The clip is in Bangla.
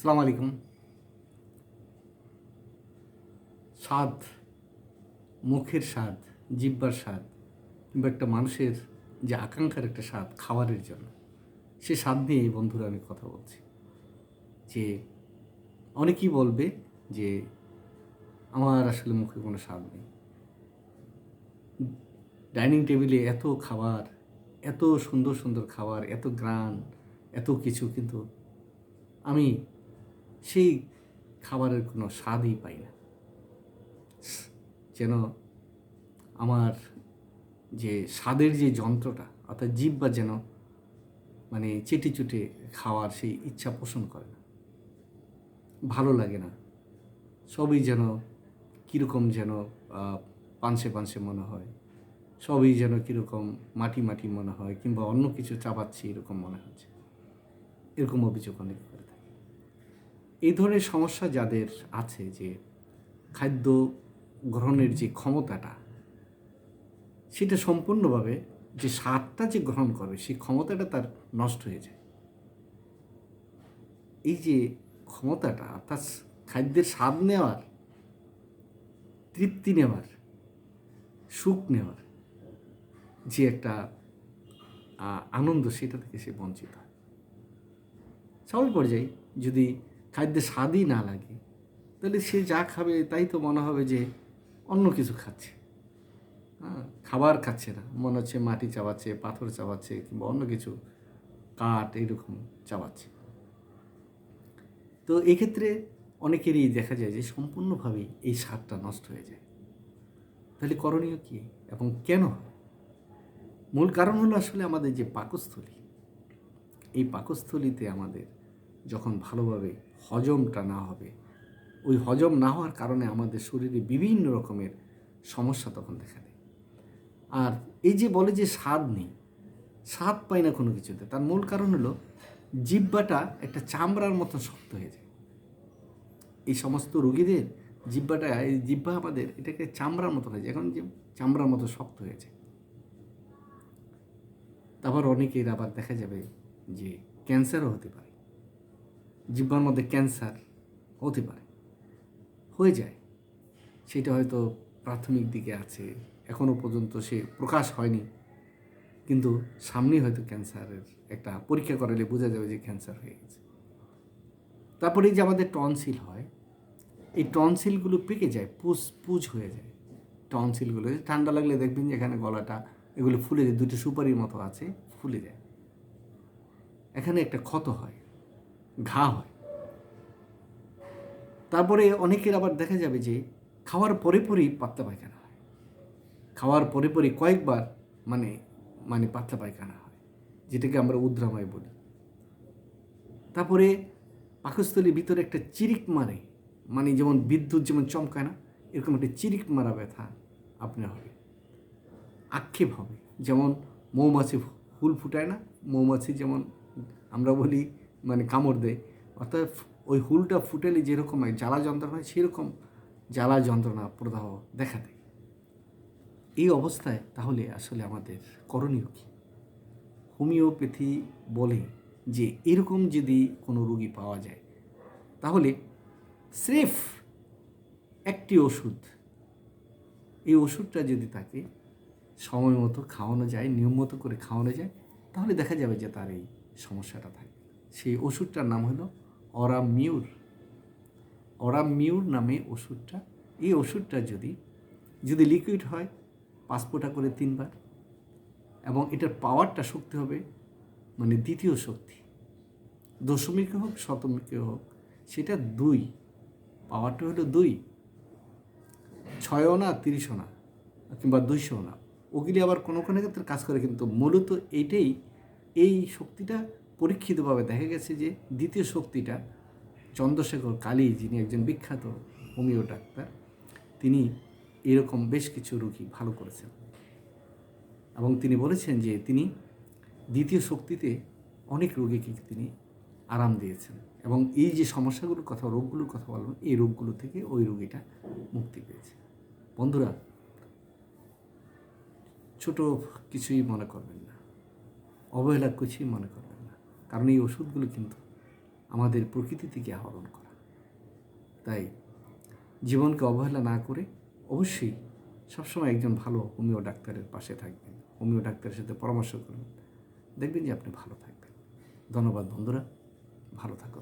সালাম আলাইকুম। স্বাদ, মুখের স্বাদ, জিব্বার স্বাদ, কিংবা একটা মানুষের যে আকাঙ্ক্ষার একটা স্বাদ খাবারের জন্য, সে স্বাদ নিয়ে এই বন্ধুরা আমি কথা বলছি। যে অনেকেই বলবে যে আমার আসলে মুখে কোনো স্বাদ নেই। ডাইনিং টেবিলে এত খাবার, এত সুন্দর সুন্দর খাবার, এত গ্রান এত কিছু, কিন্তু আমি সেই খাবারের কোনো স্বাদই পাই না। যেন আমার যে স্বাদের যে যন্ত্রটা, অর্থাৎ জিব্বা যেন মানে চেটে চুটে খাওয়ার সেই ইচ্ছা পোষণ করে না। ভালো লাগে না। সবই যেন কীরকম যেন পানসে পানসে মনে হয়। সবই যেন কীরকম মাটি মাটি মনে হয়, কিংবা অন্য কিছু চাবাচ্ছি এরকম মনে হচ্ছে। এরকম অভিযোগ অনেকে এই ধরনের সমস্যা যাদের আছে যে খাদ্য গ্রহণের যে ক্ষমতাটা, সেটা সম্পূর্ণভাবে যে স্বাদটা যে গ্রহণ করবে, সেই ক্ষমতাটা তার নষ্ট হয়ে যায়। এই যে ক্ষমতাটা, অর্থাৎ খাদ্যের স্বাদ নেওয়ার, তৃপ্তি নেওয়ার, সুখ নেওয়ার যে একটা আনন্দ, সেটা থেকে সে বঞ্চিত হয়। স্বাভাবিক পর্যায়ে যদি খাদ্যে স্বাদই না লাগে, তাহলে সে যা খাবে তাই তো মনে হবে যে অন্য কিছু খাচ্ছে। হ্যাঁ খাবার খাচ্ছে না। মনে হচ্ছে মাটি চাবাচ্ছে, পাথর চাবাচ্ছে কিংবা অন্য কিছু কাঠ এরকম চাবাচ্ছে। তো এক্ষেত্রে অনেকেরই দেখা যায় যে সম্পূর্ণভাবেই এই স্বাদটা নষ্ট হয়ে যায়। তাহলে করণীয় কী এবং কেন? মূল কারণ হলো আসলে আমাদের যে পাকস্থলী, এই পাকস্থলীতে আমাদের যখন ভালোভাবে হজমটা না হবে, ওই হজম না হওয়ার কারণে আমাদের শরীরে বিভিন্ন রকমের সমস্যা তখন দেখা দেয়। আর এই যে বলে যে স্বাদ নেই, স্বাদ পাই না কোনো কিছুতে, তার মূল কারণ হলো জিব্বাটা একটা চামড়ার মতো শক্ত হয়ে যায়। এই সমস্ত রুগীদের জিব্বাটা এই জিব্বা আমাদের এটাকে চামড়ার মতো হয়ে যায়, এখন যে চামড়ার মতো শক্ত হয়ে যায়। তারপর অনেকের আবার দেখা যাবে যে ক্যান্সারও হতে পারে। জিব্বার মধ্যে ক্যান্সার হতে পারে। হয়ে যায়। সেটা হয়তো প্রাথমিক দিকে আছে। এখনও পর্যন্ত সে প্রকাশ হয়নি। কিন্তু সামনেই হয়তো ক্যান্সারের একটা পরীক্ষা করালে বোঝা যাবে যে ক্যান্সার হয়ে গেছে। তারপরে যে আমাদের টনসিল হয়, এই টনসিলগুলো পেকে যায়, পুজ পুজ হয়ে যায়। টনসিলগুলো ঠান্ডা লাগলে দেখবেন যে এখানে গলাটা, এগুলো ফুলে যায়। দুটো সুপারির মতো আছে, ফুলে যায়। এখানে একটা ক্ষত হয়। ঘা হয়। তারপরে অনেকের আবার দেখা যাবে যে খাওয়ার পরে পরেই পাতলা পায়খানা হয়। খাওয়ার পরে পরে কয়েকবার মানে মানে পাতলা পায়খানা হয়, যেটাকে আমরা উদ্রাময় বলি। তারপরে পাকস্থলীর ভিতরে একটা চিরিক মারে মানে যেমন বিদ্যুৎ যেমন চমকায় না, এরকম একটা চিরিক মারা ব্যথা আপনার হবে। আক্ষেপ হবে, যেমন মৌমাছি ফুল ফুটায় না, মৌমাছি যেমন আমরা বলি মানে কামড় দেয়। অর্থাৎ ওই হুলটা ফুটালে যেরকম হয়, জ্বালা যন্ত্রণা হয়, সেরকম জ্বালা যন্ত্রণা প্রদাহ দেখা দেয়। এই অবস্থায় তাহলে আসলে আমাদের করণীয় কী? হোমিওপ্যাথি বলে যে, এরকম যদি কোনো রুগী পাওয়া যায়, তাহলে স্রেফ একটি ওষুধ। এই ওষুধটা যদি তাকে সময় মতো খাওয়ানো যায়, নিয়ম মতো করে খাওয়ানো যায়, তাহলে দেখা যাবে যে তার এই সমস্যাটা থাকে। সেই ওষুধটার নাম হলো অরামিউর অরামিউর নামে ওষুধটা। এই ওষুধটা যদি যদি লিকুইড হয়, পাঁচ ফোঁটা করে তিনবার, এবং এটার পাওয়ারটা শক্তি হবে মানে দ্বিতীয় শক্তি। দশমিকে হোক, শতমিকে হোক, সেটা দুই। পাওয়ারটা হলো দুই। ছয়ও না, তিরিশও না, কিংবা দুইশো না। ওগুলি আবার কোনো কোনো ক্ষেত্রে কাজ করে, কিন্তু মূলত এইটাই এই শক্তিটা পরীক্ষিতভাবে দেখা গেছে যে দ্বিতীয় শক্তিটা চন্দ্রশেখর কালী, যিনি একজন বিখ্যাত হোমিও ডাক্তার, তিনি এরকম বেশ কিছু রোগী ভালো করেছেন। এবং তিনি বলেছেন যে তিনি দ্বিতীয় শক্তিতে অনেক রোগীকে তিনি আরাম দিয়েছেন এবং এই যে সমস্যাগুলোর কথা, রোগগুলোর কথা বলবেন এই রোগগুলো থেকে ওই রোগীটা মুক্তি পেয়েছে। বন্ধুরা, ছোট কিছুই মনে করবেন না, অবহেলা কিছুই মনে করবেন কারণ এই ওষুধগুলো কিন্তু আমাদের প্রকৃতি থেকে আহরণ করা। তাই জীবনকে অবহেলা না করে অবশ্যই সবসময় একজন ভালো হোমিও ডাক্তারের পাশে থাকবেন। হোমিও ডাক্তারের সাথে পরামর্শ করবেন। দেখবেন যে আপনি ভালো থাকবেন। ধন্যবাদ বন্ধুরা। ভালো থাকুন।